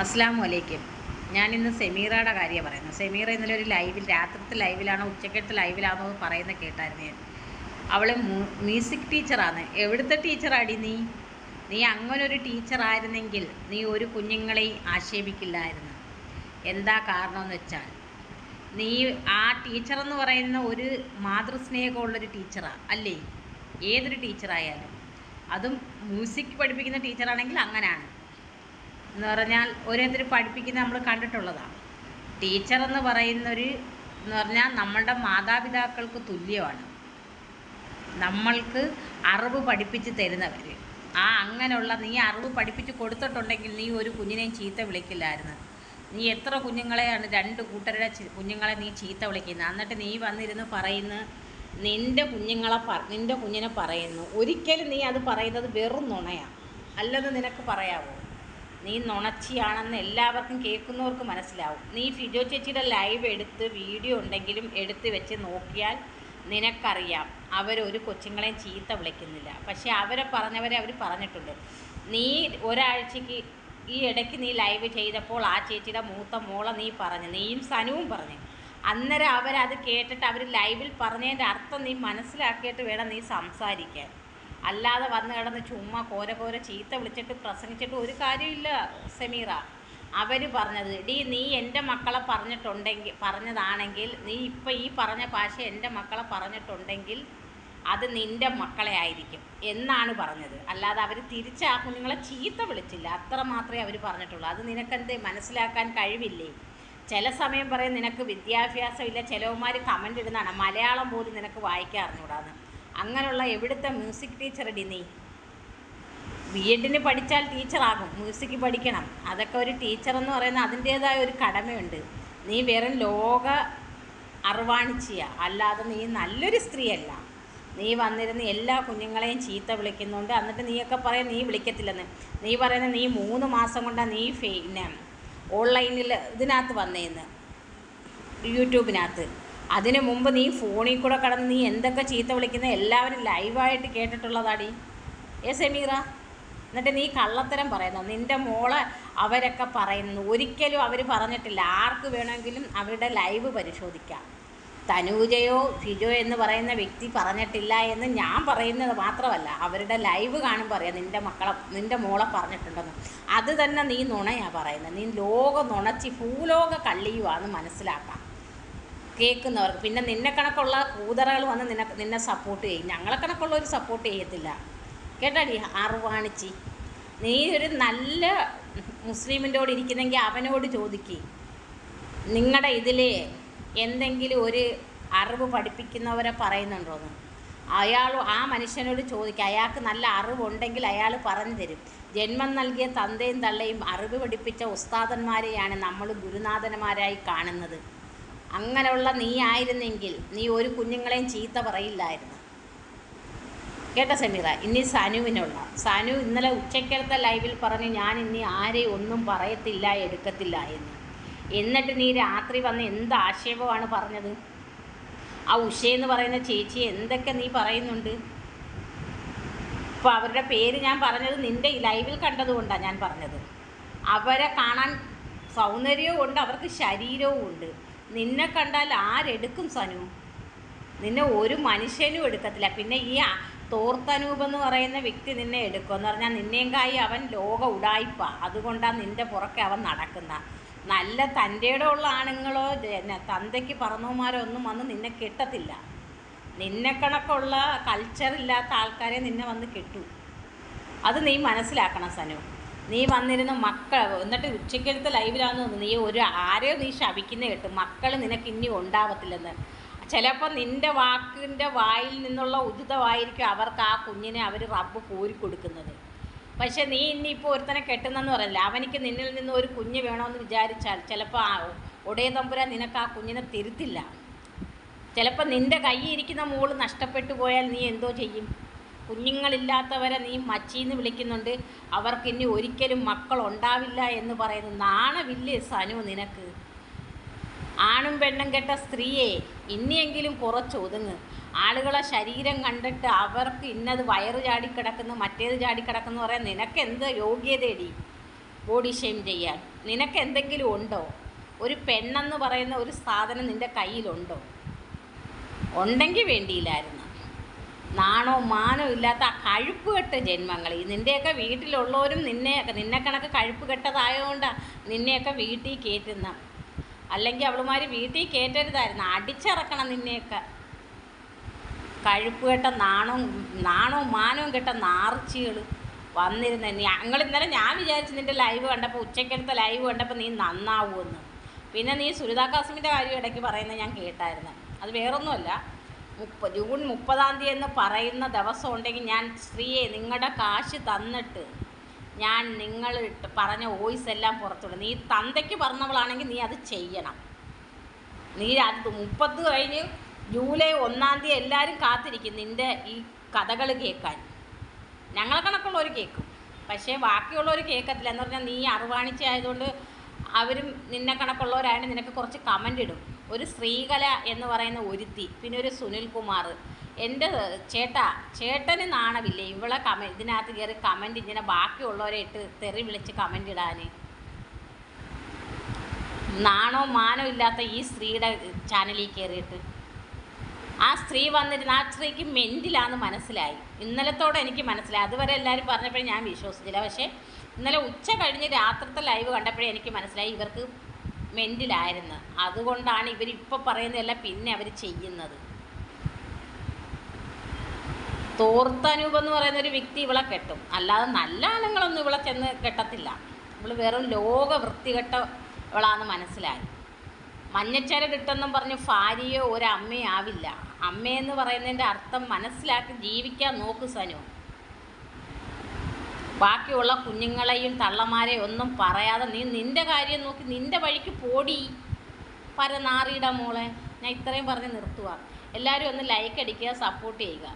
അസ്സാം വലൈക്കും ഞാനിന്ന് സെമീറയുടെ കാര്യമാണ് പറയുന്നത് സെമീറ ഇന്നലെ ഒരു ലൈവിൽ രാത്രിത്തെ ലൈവിലാണോ ഉച്ചക്കത്തെ ലൈവിലാണോ പറയുന്നത് കേട്ടായിരുന്നു ഞാൻ. അവൾ മ്യൂസിക് ടീച്ചറാണ് എവിടുത്തെ ടീച്ചറാടി നീ? നീ അങ്ങനെ അങ്ങനൊരു ടീച്ചറായിരുന്നെങ്കിൽ നീ ഒരു കുഞ്ഞുങ്ങളെയും ആക്ഷേപിക്കില്ലായിരുന്നു. എന്താ കാരണമെന്ന് വെച്ചാൽ നീ ആ ടീച്ചർ എന്ന് പറയുന്ന ഒരു മാതൃസ്നേഹമുള്ളൊരു ടീച്ചറാണ് അല്ലേ? ഏതൊരു ടീച്ചറായാലും അതും മ്യൂസിക് പഠിപ്പിക്കുന്ന ടീച്ചറാണെങ്കിൽ അങ്ങനെയാണ്. എന്ന് പറഞ്ഞാൽ ഓരോരുത്തർ പഠിപ്പിക്കുന്ന നമ്മൾ കണ്ടിട്ടുള്ളതാണ്. ടീച്ചർ എന്ന് പറയുന്നൊരു എന്ന് പറഞ്ഞാൽ നമ്മളുടെ മാതാപിതാക്കൾക്ക് തുല്യമാണ്. നമ്മൾക്ക് അറിവ് പഠിപ്പിച്ച് തരുന്നവർ ആ അങ്ങനെയുള്ള നീ അറിവ് പഠിപ്പിച്ച് കൊടുത്തിട്ടുണ്ടെങ്കിൽ നീ ഒരു കുഞ്ഞിനെയും ചീത്ത വിളിക്കില്ലായിരുന്നു. നീ എത്ര കുഞ്ഞുങ്ങളെയാണ് രണ്ട് കൂട്ടരുടെ കുഞ്ഞുങ്ങളെ നീ ചീത്ത വിളിക്കുന്നത് എന്നിട്ട് നീ വന്നിരുന്ന് പറയുന്ന നിന്റെ കുഞ്ഞുങ്ങളെ നിന്റെ കുഞ്ഞിനെ പറയുന്നു. ഒരിക്കലും നീ അത് പറയുന്നത് വെറും നുണയാണ് അല്ലെന്ന് നിനക്ക് പറയാവോ? നീ നുണച്ചിയാണെന്ന് എല്ലാവർക്കും കേൾക്കുന്നവർക്ക് മനസ്സിലാവും. നീ ഫിജോ ചേച്ചിയുടെ ലൈവ് എടുത്ത് വീഡിയോ ഉണ്ടെങ്കിലും എടുത്ത് വെച്ച് നോക്കിയാൽ നിനക്കറിയാം. അവരൊരു കൊച്ചുങ്ങളെയും ചീത്ത വിളിക്കുന്നില്ല. പക്ഷേ അവരെ പറഞ്ഞവരെ അവർ പറഞ്ഞിട്ടുണ്ട്. നീ ഒരാഴ്ചക്ക് ഈ ഇടയ്ക്ക് നീ ലൈവ് ചെയ്തപ്പോൾ ആ ചേച്ചിയുടെ മൂത്ത മോളെ നീ പറഞ്ഞു. നീയും സനുവും പറഞ്ഞു. അന്നേരം അവരത് കേട്ടിട്ട് അവർ ലൈവിൽ പറഞ്ഞതിന്റെ അർത്ഥം നീ മനസ്സിലാക്കിയിട്ട് വേണം നീ സംസാരിക്കാൻ. അല്ലാതെ വന്ന് കിടന്ന് ചുമ്മാ കോര കോര ചീത്ത വിളിച്ചിട്ട് പ്രസംഗിച്ചിട്ട് ഒരു കാര്യമില്ല സെമീറ. അവർ പറഞ്ഞത് ഡീ നീ എന്റെ മക്കളെ പറഞ്ഞിട്ടുണ്ടെങ്കിൽ പറഞ്ഞതാണെങ്കിൽ നീ ഇപ്പം ഈ പറഞ്ഞ ഭാഷ എന്റെ മക്കളെ പറഞ്ഞിട്ടുണ്ടെങ്കിൽ അത് നിന്റെ മക്കളെ ആയിരിക്കും എന്നാണ് പറഞ്ഞത്. അല്ലാതെ അവർ തിരിച്ച് ആ കുഞ്ഞുങ്ങളെ ചീത്ത വിളിച്ചില്ല അത്ര മാത്രമേ അവർ പറഞ്ഞിട്ടുള്ളൂ. അത് നിനക്കെന്ത് മനസ്സിലാക്കാൻ കഴിവില്ലേ? ചില സമയം പറയും നിനക്ക് വിദ്യാഭ്യാസമില്ല. ചിലവന്മാർ കമന്റ് ഇടുന്നതാണ് മലയാളം പോലും നിനക്ക് വായിക്കാൻ അറിഞ്ഞൂടാന്ന് അങ്ങനെയുള്ള എവിടുത്തെ മ്യൂസിക് ടീച്ചറടി നീ? ബി എഡിന് പഠിച്ചാൽ ടീച്ചറാകും മ്യൂസിക് പഠിക്കണം. അതൊക്കെ ഒരു ടീച്ചർ എന്ന് പറയുന്ന അതിന്റേതായ ഒരു കടമയുണ്ട്. നീ വെറും ലോക അറിവാണിച്ചിയ അല്ലാതെ നീ നല്ലൊരു സ്ത്രീയല്ല. നീ വന്നിരുന്ന് എല്ലാ കുഞ്ഞുങ്ങളെയും ചീത്ത വിളിക്കുന്നുണ്ട്. എന്നിട്ട് നീയൊക്കെ പറയാൻ നീ വിളിക്കത്തില്ലെന്ന്. നീ പറയുന്ന നീ മൂന്ന് മാസം കൊണ്ടാണ് നീ പിന്നെ ഓൺലൈനിൽ ഇതിനകത്ത് വന്നേന്ന്. യൂട്യൂബിനകത്ത്. അതിനു മുമ്പ് നീ ഫോണിൽ കൂടെ കടന്ന് നീ എന്തൊക്കെ ചീത്ത വിളിക്കുന്ന എല്ലാവരും ലൈവായിട്ട് കേട്ടിട്ടുള്ളതാടി. ഏ സെമീറ? എന്നിട്ട് നീ കള്ളത്തരം പറയുന്നു? നിന്റെ മോളെ അവരൊക്കെ പറയുന്നു. ഒരിക്കലും അവർ പറഞ്ഞിട്ടില്ല. ആർക്ക് വേണമെങ്കിലും അവരുടെ ലൈവ് പരിശോധിക്കാം. തനൂജയോ ഫിജോ എന്ന് പറയുന്ന വ്യക്തി പറഞ്ഞിട്ടില്ല എന്ന് ഞാൻ പറയുന്നത് മാത്രമല്ല അവരുടെ ലൈവ് കാണും അറിയാം നിന്റെ മക്കളെ നിന്റെ മോളെ പറഞ്ഞിട്ടുണ്ടെന്ന്. അത് തന്നെ നീ നുണയാണ് പറയുന്നത് നീ ലോക നുണച്ചി ഭൂലോക കള്ളിയുവാന്ന് മനസ്സിലാക്കാം. കേൾക്കുന്നവർക്ക് പിന്നെ നിന്നെ കണക്കുള്ള കൂതറകൾ വന്ന് നിന്നെ നിന്നെ സപ്പോർട്ട് ചെയ്യും. ഞങ്ങളെ കണക്കുള്ളവർ സപ്പോർട്ട് ചെയ്യത്തില്ല. കേട്ടാടി? അറിവാണിച്ചി നീ ഒരു നല്ല മുസ്ലിമിന്റെ കൂടെ ഇരിക്കുന്നെങ്കിൽ അവനോട് ചോദിക്ക്. നിങ്ങളുടെ ഇതിൽ എന്തെങ്കിലും ഒരു അറിവ് പഠിപ്പിക്കുന്നവരെ പറയുന്നുണ്ടോന്ന്. അയാൾ ആ മനുഷ്യനോട് ചോദിക്കുക അയാൾക്ക് നല്ല അറിവുണ്ടെങ്കിൽ അയാൾ പറഞ്ഞു തരും. ജന്മം നൽകിയ തന്തയും തള്ളയും അറിവ് പഠിപ്പിച്ച ഉസ്താദന്മാരെയാണ് നമ്മൾ ഗുരുനാഥന്മാരായി കാണുന്നത്. അങ്ങനെയുള്ള നീ ആയിരുന്നെങ്കിൽ നീ ഒരു കുഞ്ഞുങ്ങളെയും ചീത്ത പറയില്ലായിരുന്നു. കേട്ട സമീറ ഇനി സനുവിനുള്ള സനു ഇന്നലെ ഉച്ചക്കലത്തെ ലൈവിൽ പറഞ്ഞ് ഞാൻ ഇനി ആരെയും ഒന്നും പറയത്തില്ല എടുക്കത്തില്ല എന്ന്. എന്നിട്ട് നീ രാത്രി വന്ന് എന്ത് ആക്ഷേപമാണ് പറഞ്ഞത്? ആ ഉഷയെന്ന് പറയുന്ന ചേച്ചി എന്തൊക്കെ നീ പറയുന്നുണ്ട്? ഇപ്പോൾ അവരുടെ പേര് ഞാൻ പറഞ്ഞത് നിന്റെ ഈ ലൈവിൽ കണ്ടതുകൊണ്ടാണ് ഞാൻ പറഞ്ഞത്. അവരെ കാണാൻ സൗന്ദര്യവും ഉണ്ട് അവർക്ക് ശരീരവും ഉണ്ട്. നിന്നെ കണ്ടാൽ ആരെടുക്കും സനു? നിന്നെ ഒരു മനുഷ്യനും എടുക്കത്തില്ല. പിന്നെ ഈ തോർത്തനൂപ് എന്ന് പറയുന്ന വ്യക്തി നിന്നെ എടുക്കും. എന്ന് പറഞ്ഞാൽ നിന്നെയും കായി അവൻ ലോക ഉടായിപ്പ. അതുകൊണ്ടാണ് നിന്റെ പുറക്കെ അവൻ നടക്കുന്ന. നല്ല തന്റെയുടെ ഉള്ള ആണുങ്ങളോ തന്തയ്ക്ക് പറന്നവന്മാരോ ഒന്നും വന്ന് നിന്നെ കിട്ടത്തില്ല. നിന്നെ കണക്കുള്ള കൾച്ചർ ഇല്ലാത്ത ആൾക്കാരെ നിന്നെ വന്ന് കിട്ടൂ. അത് നീ മനസ്സിലാക്കണം സനു. നീ വന്നിരുന്ന മക്കൾ എന്നിട്ട് ഉച്ചക്കടുത്ത ലൈവിലാന്ന് തോന്നുന്നു നീ ഒരു ആരെയോ നീ ശപിക്കുന്ന കേട്ടു. മക്കൾ നിനക്ക് ഇനി ഉണ്ടാവത്തില്ലെന്ന്. ചിലപ്പോൾ നിന്റെ വാക്കിന്റെ വായിൽ നിന്നുള്ള ഉചിതമായിരിക്കും അവർക്ക് ആ കുഞ്ഞിനെ അവർ റബ്ബ് കോരി കൊടുക്കുന്നത് പക്ഷെ നീ ഇനിയിപ്പോൾ ഒരുത്തനെ കെട്ടുന്നെന്ന് പറയില്ല അവനിക്ക് നിന്നിൽ നിന്ന് ഒരു കുഞ്ഞ് വേണമെന്ന് വിചാരിച്ചാൽ ചിലപ്പോൾ ആ ഒടേ തമ്പുരാൻ നിനക്ക് ആ കുഞ്ഞിനെ തിരുത്തില്ല. ചിലപ്പോൾ നിന്റെ കൈ ഇരിക്കുന്ന മോൾ നഷ്ടപ്പെട്ടു പോയാൽ നീ എന്തോ ചെയ്യും? കുഞ്ഞുങ്ങളില്ലാത്തവരെ നീ മച്ചീന്ന് വിളിക്കുന്നുണ്ട്. അവർക്ക് ഇനി ഒരിക്കലും മക്കൾ ഉണ്ടാവില്ല എന്ന് പറയുന്നു നാണമില്ലേ സനു നിനക്ക്. ആണും പെണ്ണും കെട്ട സ്ത്രീയെ ഇനിയെങ്കിലും കുറച്ച് ഒതുങ്ങ്. ആളുകളെ ശരീരം കണ്ടിട്ട് അവർക്ക് ഇന്നത് വയറ് ചാടിക്കിടക്കുന്നു മറ്റേത് ചാടിക്കിടക്കുന്നു പറയാൻ നിനക്ക് എന്ത് യോഗ്യതയടി ബോഡി ഷെയിം ചെയ്യാൻ. നിനക്ക് എന്തെങ്കിലും ഉണ്ടോ? ഒരു പെണ്ണെന്ന് പറയുന്ന ഒരു സാധനം നിന്റെ കയ്യിലുണ്ടോ? ഉണ്ടെങ്കിൽ വേണ്ടിയില്ലായിരുന്നു. നാണോ മാനോ ഇല്ലാത്ത ആ കഴുപ്പ് കെട്ട ജന്മങ്ങൾ നിന്റെയൊക്കെ വീട്ടിലുള്ളവരും നിന്നെ നിന്നെ കണക്ക് കഴുപ്പ് കെട്ടതായതുകൊണ്ടാണ് നിന്നെയൊക്കെ വീട്ടിൽ കയറ്റുന്ന അല്ലെങ്കിൽ അവളുമാർ വീട്ടിൽ കയറ്റരുതായിരുന്നു അടിച്ചിറക്കണം നിന്നെയൊക്കെ. കഴുപ്പ് കെട്ട നാണവും നാണവും മാനവും കെട്ട നാർച്ചികൾ വന്നിരുന്ന. ഞങ്ങൾ ഇന്നലെ ഞാൻ വിചാരിച്ചു നിന്റെ ലൈവ് കണ്ടപ്പോൾ ഉച്ചയ്ക്കടുത്ത ലൈവ് കണ്ടപ്പോൾ നീ നന്നാവുമെന്ന് പിന്നെ നീ സുരിതാ കാസിമിന്റെ കാര്യം ഇടയ്ക്ക് പറയുന്നത് ഞാൻ കേട്ടായിരുന്നു. അത് വേറൊന്നുമല്ല. മുപ്പ ജൂൺ മുപ്പതാം തീയതി എന്ന് പറയുന്ന ദിവസം ഉണ്ടെങ്കിൽ ഞാൻ സ്ത്രീയെ നിങ്ങളുടെ കാശ് തന്നിട്ട് ഞാൻ നിങ്ങൾ പറഞ്ഞ വോയിസ് എല്ലാം പുറത്തുവിടും. നീ തന്തയ്ക്ക് പറഞ്ഞവളാണെങ്കിൽ നീ അത് ചെയ്യണം. നീ അത് മുപ്പത് കഴിഞ്ഞ് ജൂലൈ ഒന്നാം തീയതി എല്ലാവരും കാത്തിരിക്കും നിന്റെ ഈ കഥകൾ കേൾക്കാൻ. ഞങ്ങളെ കണക്കുള്ളവർ കേൾക്കും. പക്ഷേ ബാക്കിയുള്ളവർ കേൾക്കത്തില്ല. എന്ന് പറഞ്ഞാൽ നീ അറിവാണിച്ച ആയതുകൊണ്ട് അവരും നിന്നെ കണക്കുള്ളവരായതുകൊണ്ട് നിനക്ക് കുറച്ച് കമന്റ് ഇടും. ഒരു ശ്രീകല എന്ന് പറയുന്ന ഒരുത്തി പിന്നെ ഒരു സുനിൽ കുമാർ എന്റെ ചേട്ടാ ചേട്ടന് നാണമില്ലേ ഇവളെ കമ ഇതിനകത്ത് കയറി കമന്റ് ഇങ്ങനെ ബാക്കിയുള്ളവരെ ഇട്ട് തെറി വിളിച്ച് കമന്റ് ഇടാൻ നാണോ മാനോ ഇല്ലാത്ത ഈ സ്ത്രീയുടെ ചാനലിൽ കയറിയിട്ട്. ആ സ്ത്രീ വന്നിരുന്ന ആ സ്ത്രീക്ക് മെന്റിലാന്ന് മനസ്സിലായി. ഇന്നലത്തോടെ എനിക്ക് മനസ്സിലായി. അതുവരെ എല്ലാവരും പറഞ്ഞപ്പോഴും ഞാൻ വിശ്വസിച്ചില്ല. പക്ഷേ ഇന്നലെ ഉച്ച കഴിഞ്ഞ് രാത്രിത്തെ ലൈവ് കണ്ടപ്പോഴേ എനിക്ക് മനസ്സിലായി ഇവർക്ക് മെന്റിലായിരുന്നു അതുകൊണ്ടാണ് ഇവരിപ്പോൾ പറയുന്നതല്ല പിന്നെ അവർ ചെയ്യുന്നത്. തോർത്തനൂപ് എന്ന് പറയുന്ന ഒരു വ്യക്തി ഇവളെ കെട്ടും. അല്ലാതെ നല്ല ആണുങ്ങളൊന്നും ഇവളെ ചെന്ന് കെട്ടത്തില്ല. ഇവൾ വെറും ലോക വൃത്തികെട്ട ഇവളാന്ന് മനസ്സിലായി. മഞ്ഞച്ചര കിട്ടുമെന്നും പറഞ്ഞ് ഭാര്യയോ ഒരമ്മയോ ആവില്ല. അമ്മയെന്ന് പറയുന്നതിന്റെ അർത്ഥം മനസ്സിലാക്കി ജീവിക്കാൻ നോക്ക് സനു. ബാക്കിയുള്ള കുഞ്ഞുങ്ങളെയും തള്ളമാരെയും ഒന്നും പറയാതെ നീ നിന്റെ കാര്യം നോക്കി നിന്റെ വഴിക്ക് പോടി. പരനാറിയുടെ മോളെ ഞാൻ ഇത്രയും പറഞ്ഞ് നിർത്തുക എല്ലാവരും ഒന്ന് ലൈക്ക് അടിക്കുക സപ്പോർട്ട് ചെയ്യുക.